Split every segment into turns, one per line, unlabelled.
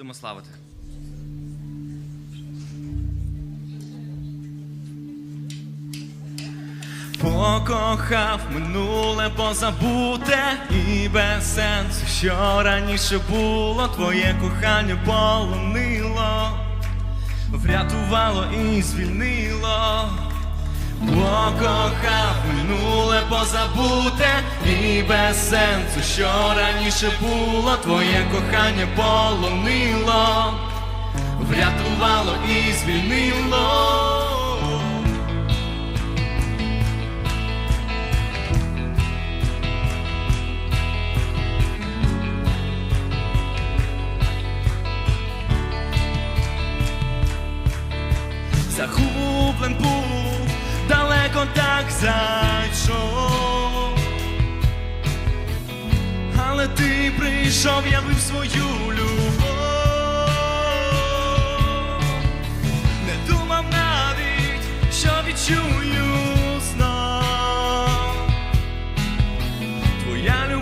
Будемо славити. Покохав минуле позабуте і без сенсу, що раніше було, твоє кохання полонило, врятувало і звільнило. Покохав минуле позабуте і без сенсу, що раніше було, твоє кохання полонило, врятувало і звільнило. Загублен був, далеко зайшов. Але ти прийшов, явив свою любов. Не думав навіть, що відчую знов. Твоя любов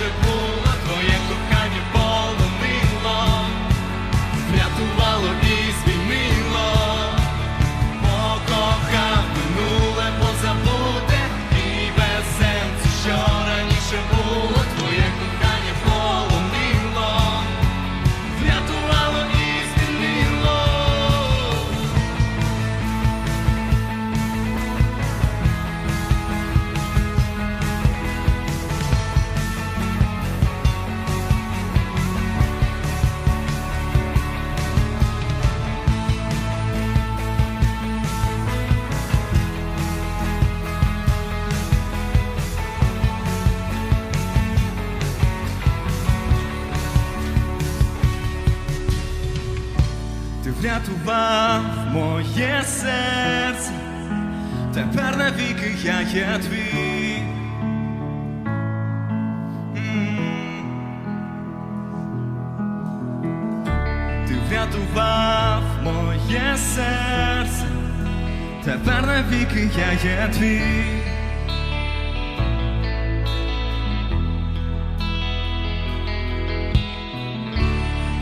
раніше врятував моє серце, тепер навіки я є твій. Врятував моє серце, тепер навіки я є твій.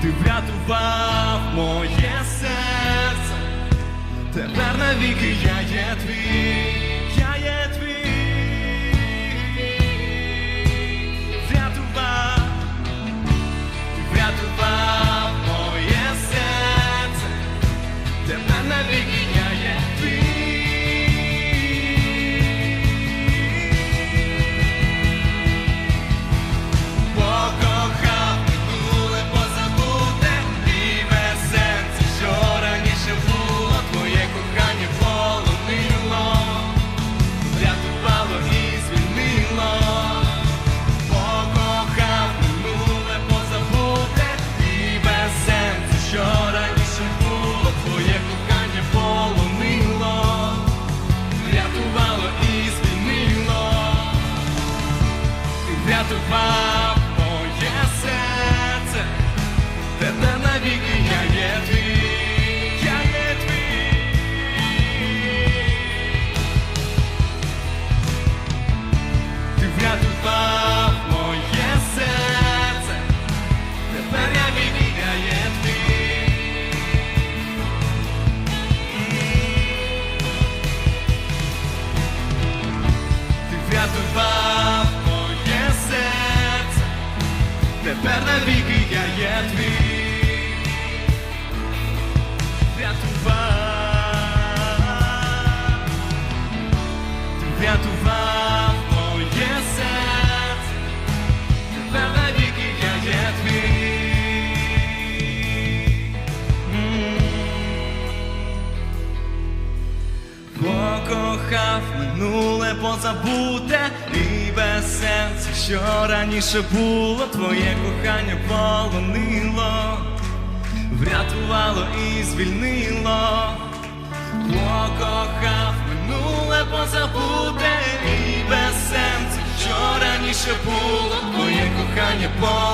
Ти врятував моє серце, тепер навіки я є твій, врятував моє серце, тепер я є твій. Минуле позабуте і без серця, що раніше було, твоє кохання полонило, врятувало і звільнило, покохав минуле позабуте і без сенсу, що раніше було, моє кохання полонило,